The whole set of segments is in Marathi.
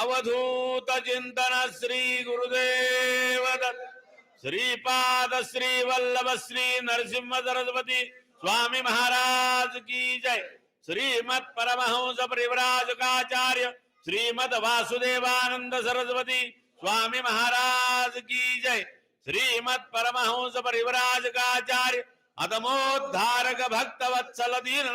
अवधूत चिंतन श्री गुरुदेव श्रीपाद श्री वल्लभ श्री नरसिंह सरस्वती स्वामी महाराज की जय। श्रीमद परमहंस परिव्राजकाचार्य श्रीमद वासुदेवानंद सरस्वती स्वामी महाराज की जय। श्रीमद परमहंस परिव्राजकाचार्य अदमोद्धारक भक्त वत्सल दीन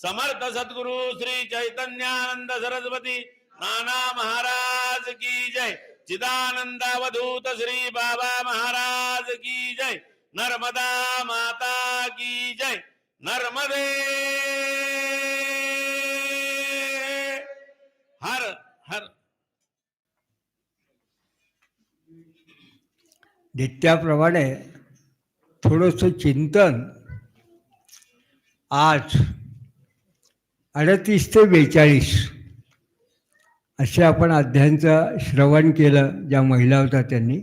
समर्थ सद्गुरु श्री चैतन्यानंद सरस्वती नाना महाराज की जय। चिदानंद अवधूत श्री बाबा महाराज की जय। नर्मदा माता की जय। नर्मदे। हर हर। नित्याप्रमाणे थोडस चिंतन आज अडतीस ते बेचाळीस असे आपण अध्यायांचं श्रवण केलं ज्या महिला होत्या त्यांनी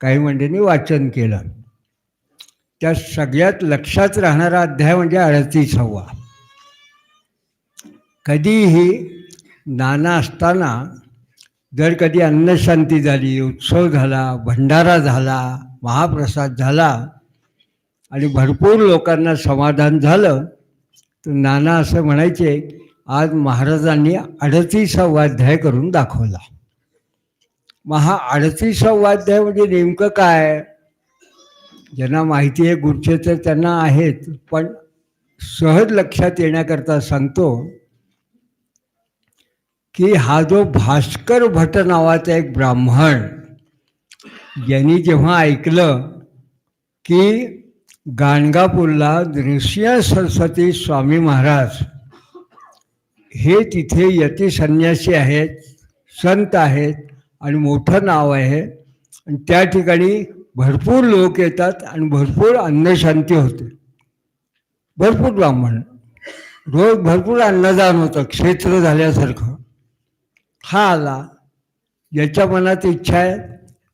काही मंडळींनी वाचन केलं. त्या सगळ्यात लक्षात राहणारा अध्याय म्हणजे अडतीस हवा. कधीही नाना असताना जर कधी अन्नशांती झाली उत्सव झाला भंडारा झाला महाप्रसाद झाला आणि भरपूर लोकांना समाधान झालं तर नाना असं म्हणायचे आज महाराजांनी अडतीसावा अध्याय करून दाखवला. मग हा अडतीसावा अध्याय म्हणजे नेमकं काय? ज्यांना माहिती आहे गुरुचे तर त्यांना आहेत पण सहज लक्षात येण्याकरता सांगतो की हा जो भास्कर भट नावाचा एक ब्राह्मण यांनी जेव्हा ऐकलं की गाणगापूरला नृसिंह सरस्वती स्वामी महाराज हे तिथे यती संन्यासी आहेत संत आहेत आणि मोठं नाव आहे. आणि त्या ठिकाणी भरपूर लोक येतात आणि भरपूर अन्नशांती होते. भरपूर ब्राह्मण. रोज भरपूर अन्नदान होतं क्षेत्र झाल्यासारखं. हा आला. याच्या मनात इच्छा आहे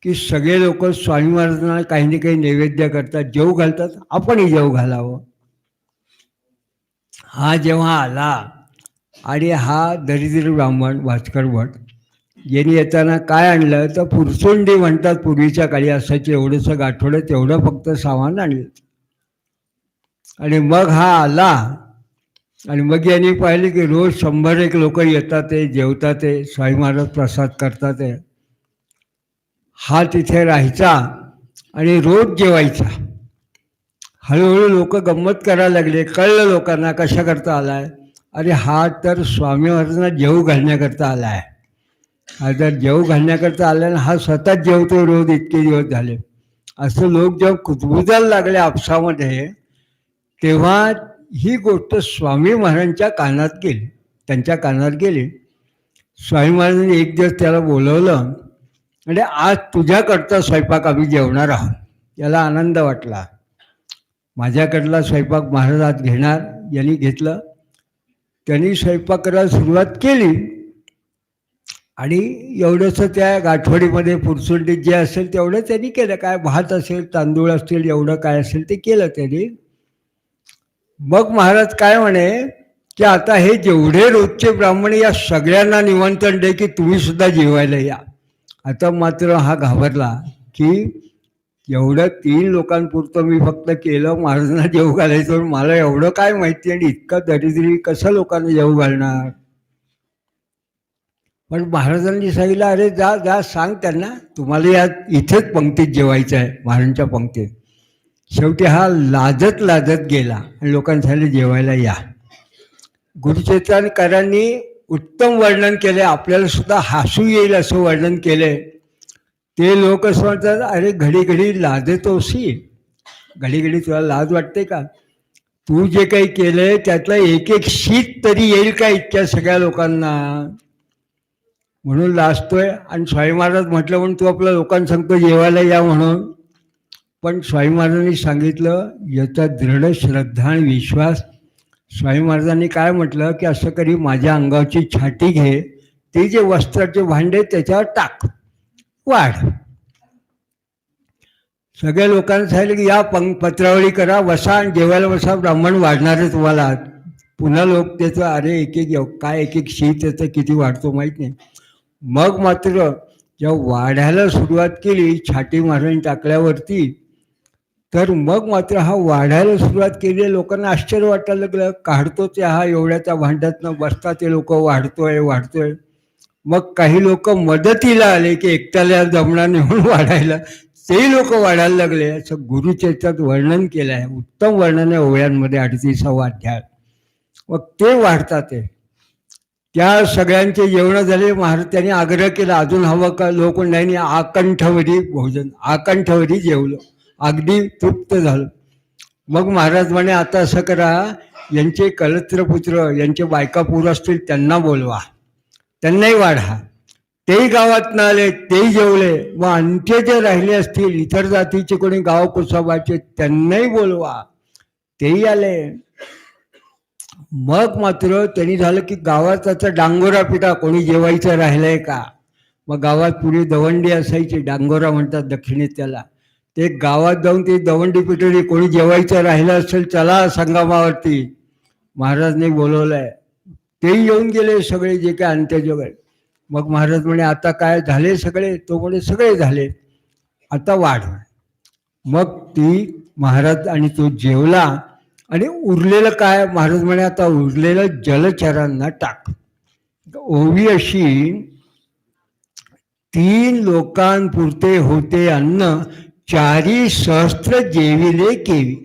की सगळे लोक स्वामी महाराजांना काही ना काही नैवेद्य करतात जेव घालतात आपणही जेव घालावं. हा जेव्हा आला आणि हा दरिद्र ब्राह्मण भास्कर भट यांनी येताना काय आणलं? तर पुरसुंडी म्हणतात पूर्वीच्या काळी असायचं एवढंसं गाठोडं तेवढं फक्त सामान आणलं. आणि मग हा आला. आणि मग यांनी पाहिले की रोज शंभर एक लोक येतात ते जेवतात ते स्वामी महाराज प्रसाद करतात ते. हा तिथे राहायचा आणि रोज जेवायचा. हळूहळू लोक गंमत करायला लागले. कळलं लोकांना कशा करता आलाय? अरे हा तर स्वामी महाराजांना जेव घालण्याकरता आला आहे हा जर जेव घालण्याकरता आला ना हा स्वतःच जेवतो रोज इतके दिवस झाले. असं लोक जेव्हा कुजबुजायला लागले आपसामध्ये तेव्हा ही गोष्ट स्वामी महाराजांच्या कानात गेली त्यांच्या कानात गेली. स्वामी महाराजांनी एक दिवस त्याला बोलवलं म्हणजे आज तुझ्याकडचा स्वयंपाक आम्ही जेवणार आहोत. याला आनंद वाटला. माझ्याकडला स्वयंपाक महाराज आज घेणार. यांनी घेतलं. त्यांनी स्वयंपाक करायला सुरुवात केली. आणि एवढंसं त्या गाठवडीमध्ये पुरसुंडीत जे असेल तेवढं त्यांनी केलं. काय भात असेल तांदूळ असतील एवढं काय असेल ते केलं त्यांनी. मग महाराज काय म्हणे की आता हे जेवढे रोजचे ब्राह्मण या सगळ्यांना निमंत्रण दे की तुम्ही सुद्धा जेवायला या. आता मात्र हा घाबरला की एवढं तीन लोकांपुरतं मी फक्त केलं महाराजांना जेव घालायचं मला एवढं काय माहिती आणि इतकं दरिद्री कसं लोकांना जेव घालणार? पण महाराजांनी सांगितलं अरे जा जा सांग त्यांना तुम्हाला या इथेच पंक्तीत जेवायचं आहे महाराजांच्या पंक्तीत. शेवटी हा लाजत लाजत गेला आणि लोकांसाठी जेवायला या. गुरुचेतनकरांनी उत्तम वर्णन केले आपल्याला सुद्धा हसू येईल असं वर्णन केले ते लोक असं म्हणतात अरे घडी घडी लाजतोसी घडी घडी तुला लाज वाटते का? तू जे काही केलंय त्यातलं एक एक शीत तरी येईल का इतक्या सगळ्या लोकांना? म्हणून लाजतोय. आणि स्वामी महाराज म्हटलं म्हणून तू आपल्या लोकांना सांगतो जेवायला या म्हणून. पण स्वामी महाराजांनी सांगितलं याचा दृढ श्रद्धा आणि विश्वास. स्वामी महाराजांनी काय म्हटलं की असं कधी माझ्या अंगाची छाटी घे. ते जे वस्त्राचे भांडे त्याच्यावर टाक. वाढ. सगळ्या लोकांना सांगितलं की या पंग पत्रावळी करा वसा आणि जेवायला वसा ब्राह्मण वाढणार आहे तुम्हाला. पुन्हा लोक त्याचं अरे एक एक काय एक एक शीत त्याचं किती वाढतो माहीत नाही. मग मात्र जेव्हा वाढायला सुरुवात केली छाटी मारून टाकल्यावरती तर मग मात्र हा वाढायला सुरुवात केली लोकांना आश्चर्य वाटायला लागलं. काढतो ते हा एवढ्या त्या भांड्यातनं बसता ते लोक वाढतोय वाढतोय. मग काही लोक मदतीला आले की एकट्याला जमणार नाही म्हणून वाढायला. तेही लोक वाढायला लागले. असं गुरुचरित्रात वर्णन केलं आहे उत्तम वर्णन आहे ओव्यांमध्ये अडतीसावा अध्याय. मग ते वाढतात ते. त्या सगळ्यांचे जेवण झाले. महाराज त्यांनी आग्रह केला अजून हवं का? लोक नाही आकंठवरी भोजन. आकंठवरी जेवलं. अगदी तृप्त झालं. मग महाराज म्हणे आता असं करा. यांचे कलत्रपुत्र यांचे बायका पूर असतील त्यांना बोलवा. त्यांनाही वाढा. तेही गावात आले तेही जेवले. व आणखी जे राहिले असतील इतर जातीचे कोणी गाव कुसाबाचे त्यांनाही बोलवा. तेही आले. मग मात्र त्यांनी झालं की गावात त्याचा डांगोरा पिटा कोणी जेवायचं राहिलंय का? मग गावात पुढे दवंडी असायची. डांगोरा म्हणतात दक्षिणेत त्याला. ते गावात जाऊन ती दवंडी पिटली कोणी जेवायचं राहिलं असेल चला संगमावरती. महाराजने बोलवलंय. तेही येऊन गेले सगळे जे काय अंत्यजोगळे मग महाराज म्हणे आता काय झाले सगळे? तो म्हणे सगळे झाले. आता वाढ मग ती महाराज आणि तो जेवला आणि उरलेलं काय? महाराज म्हणे आता उरलेलं जलचरांना टाक. ओवी अशी तीन लोकांपुरते होते अन्न चारी सहस्त्र जेविले केवी.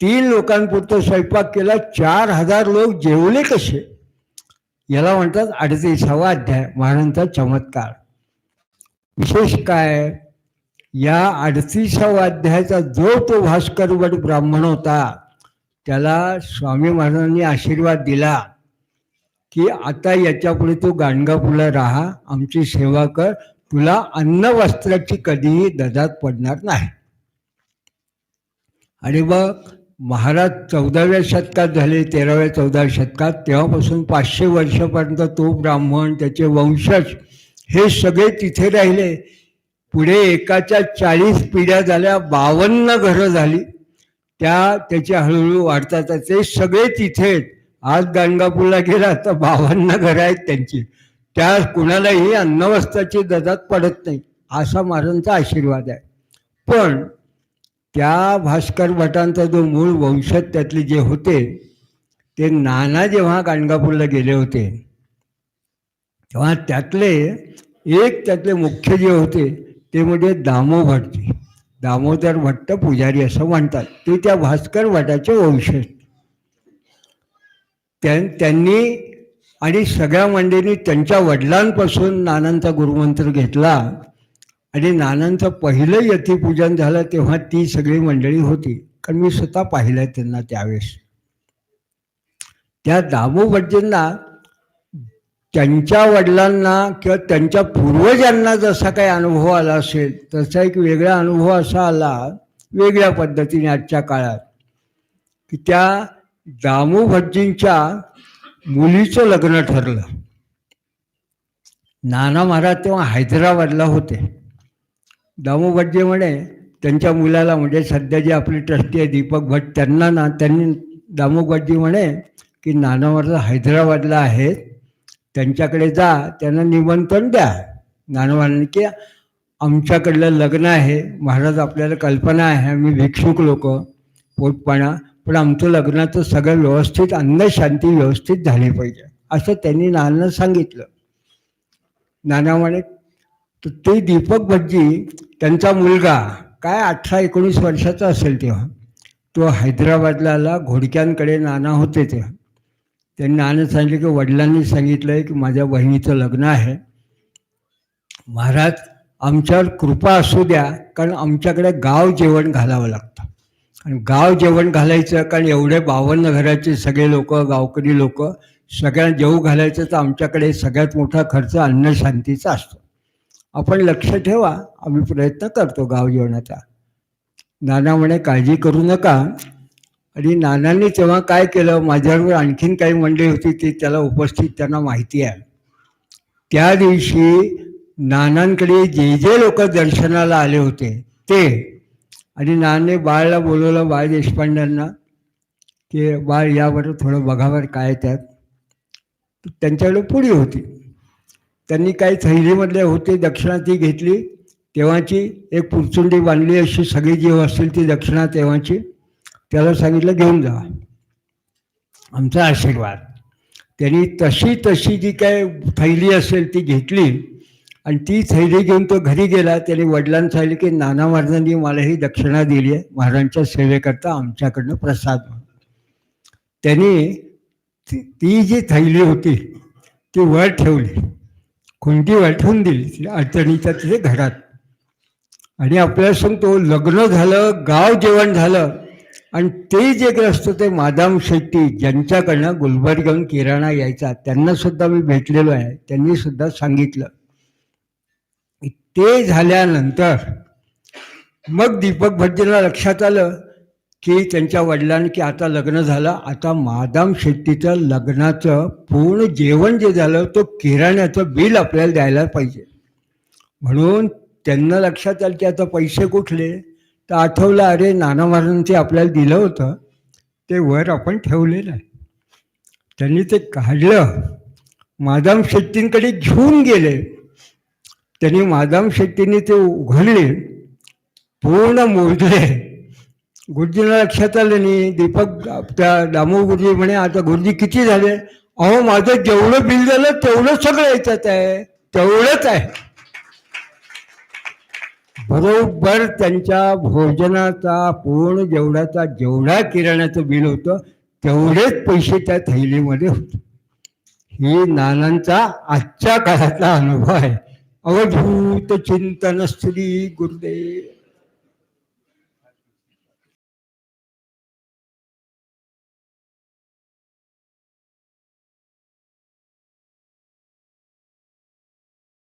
तीन लोकांपुरतं स्वयंपाक केला चार हजार लोक जेवले कसे? याला म्हणतात अडतीसावा अध्याय महाराजांचा चमत्कार. विशेष काय? या अडतीसावा अध्यायाचा जो तो भास्कर ब्राह्मण होता त्याला स्वामी महाराजांनी आशीर्वाद दिला की आता याच्यापुढे तू गाणगापूरला राहा आमची सेवा कर तुला अन्न वस्त्राची कधीही ददात पडणार नाही. आणि मग महाराज चौदाव्या शतकात झाले तेराव्या चौदाव्या शतकात तेव्हापासून पाचशे वर्षापर्यंत तो ब्राह्मण त्याचे वंशज हे सगळे तिथे राहिले. पुढे एकाच्या चाळीस पिढ्या झाल्या बावन्न घरं झाली. त्या त्याच्या हळूहळू वाढतात ते सगळे तिथे आज गाणगापूरला गेला तर बावन्न घरं आहेत त्यांची. त्या कुणालाही अन्नवस्त्राची ददात पडत नाही असा महाराजांचा आशीर्वाद आहे. पण त्या भास्कर भटांचा जो मूळ वंशज त्यातले जे होते ते नाना जेव्हा गाणगापूरला गेले होते तेव्हा त्यातले एक त्यातले मुख्य जे होते ते म्हणजे दामो भटजी दामोदर भट्ट पुजारी असं म्हणतात. ते त्या भास्कर भटाचे वंशज. त्यां त्यांनी आणि सगळ्या मंडळींनी त्यांच्या वडिलांपासून नानांचा गुरुमंत्र घेतला. आणि नानांचं पहिलं यतीपूजन झालं तेव्हा ती सगळी मंडळी होती. कारण मी स्वतः पाहिलं त्यांना त्यावेळेस. त्या दामू भटजींना त्यांच्या वडिलांना किंवा त्यांच्या पूर्वजांना जसा काही अनुभव आला असेल तसा एक वेगळा अनुभव असा आला वेगळ्या पद्धतीने आजच्या काळात. की त्या दामू भटजींच्या मुलीचं लग्न ठरलं. नाना महाराज तेव्हा हैदराबादला होते. दामू भटजी म्हणे त्यांच्या मुलाला म्हणजे सध्या जे आपले ट्रस्टी आहे दीपक भट त्यांना ना त्यांनी दामू भटजी म्हणे की नानावरला हैदराबादला आहेत त्यांच्याकडे जा त्यांना निमंत्रण द्या. नानावरांनी की आमच्याकडलं लग्न आहे महाराज आपल्याला कल्पना आहे आम्ही भिक्षुक लोक पोटपाणा पण आमचं लग्नाचं सगळं व्यवस्थित अन्न शांती व्यवस्थित झाली पाहिजे असं त्यांनी नानांना सांगितलं. नाना म्हणे तर ते दीपक भटजी त्यांचा मुलगा काय अठरा एकोणीस वर्षाचा असेल तेव्हा तो हैदराबादला आला घोडक्यांकडे नाना होते तेव्हा. त्यांनी नानं सांगितलं की वडिलांनी सांगितलं आहे की माझ्या बहिणीचं लग्न आहे. महाराज आमच्यावर कृपा असू द्या कारण आमच्याकडे गाव जेवण घालावं लागतं. आणि गाव जेवण घालायचं कारण एवढे बावन्न घराचे सगळे लोक गावकरी लोक सगळ्यांना जेवू घालायचं तर आमच्याकडे सगळ्यात मोठा खर्च अन्नशांतीचा असतो. आपण लक्ष ठेवा आम्ही प्रयत्न करतो गाव जेवणाचा नाना म्हणे काळजी करू नका. आणि नानांनी तेव्हा काय केलं माझ्यावर आणखीन काही मंडळी होती ती त्याला उपस्थित त्यांना माहिती आहे. त्या दिवशी नानांकडे जे जे लोक दर्शनाला आले होते ते. आणि नाने बाळला बोलवलं बाळ देशपांड्यांना की बाळ यावर थोडं बघावर काय त्यात. त्यांच्याकडे पुढी होती. त्यांनी काही थैलीमधले होते दक्षिणा ती घेतली. तेव्हाची एक पुरचुंडी बांधली अशी सगळी जी असतील ती दक्षिणा तेव्हाची. त्याला सांगितलं घेऊन जा. आमचा आशीर्वाद. त्यांनी तशी तशी जी काय थैली असेल ती घेतली आणि ती थैली घेऊन तो घरी गेला. त्याने वडिलांना सांगितलं की नाना महाराजांनी मला ही दक्षिणा दिली आहे. महाराजांच्या सेवेकरता आमच्याकडनं प्रसाद त्यांनी ती जी थैली होती ती वर ठेवली. कोणती वाटवून दिली अडचणीच्या तिथे घरात. आणि आपल्याला सांगतो लग्न झालं गाव जेवण झालं आणि ते जे ग्रस्त ते मादाम शेट्टी ज्यांच्याकडनं गुलबर्गहून किराणा यायचा त्यांना सुद्धा मी भेटलेलो आहे. त्यांनी सुद्धा सांगितलं. ते झाल्यानंतर मग दीपक भटजींना लक्षात आलं की त्यांच्या वडिलांनी की आता लग्न झालं. आता मादाम शेट्टीचं लग्नाचं पूर्ण जेवण जे झालं तो किराण्याचं बिल आपल्याला द्यायला पाहिजे. म्हणून त्यांना लक्षात आलं की आता पैसे कुठले? तर आठवलं अरे नाना महाराजांचे आपल्याला दिलं होतं ते वर आपण ठेवलेलं आहे. त्यांनी ते काढलं. मादाम शेट्टींकडे घेऊन गेले. त्यांनी मादाम शेट्टींनी ते उघडले. पूर्ण मोजले गुरुजींना लक्षात आलं नाही. दीपक त्या दामो गुरुजी म्हणे आता गुरुजी किती झाले? अहो माझं जेवढं बिल झालं तेवढं सगळं याच्यात आहे. तेवढंच आहे. बरोबर त्यांच्या भोजनाचा पूर्ण जेवढाचा जेवढा किराण्याचं बिल होतं तेवढेच पैसे त्या थैलीमध्ये होते. ही नानांचा आजच्या काळातला अनुभव आहे. अवधूत चिंतन स्त्री गुरुदेव.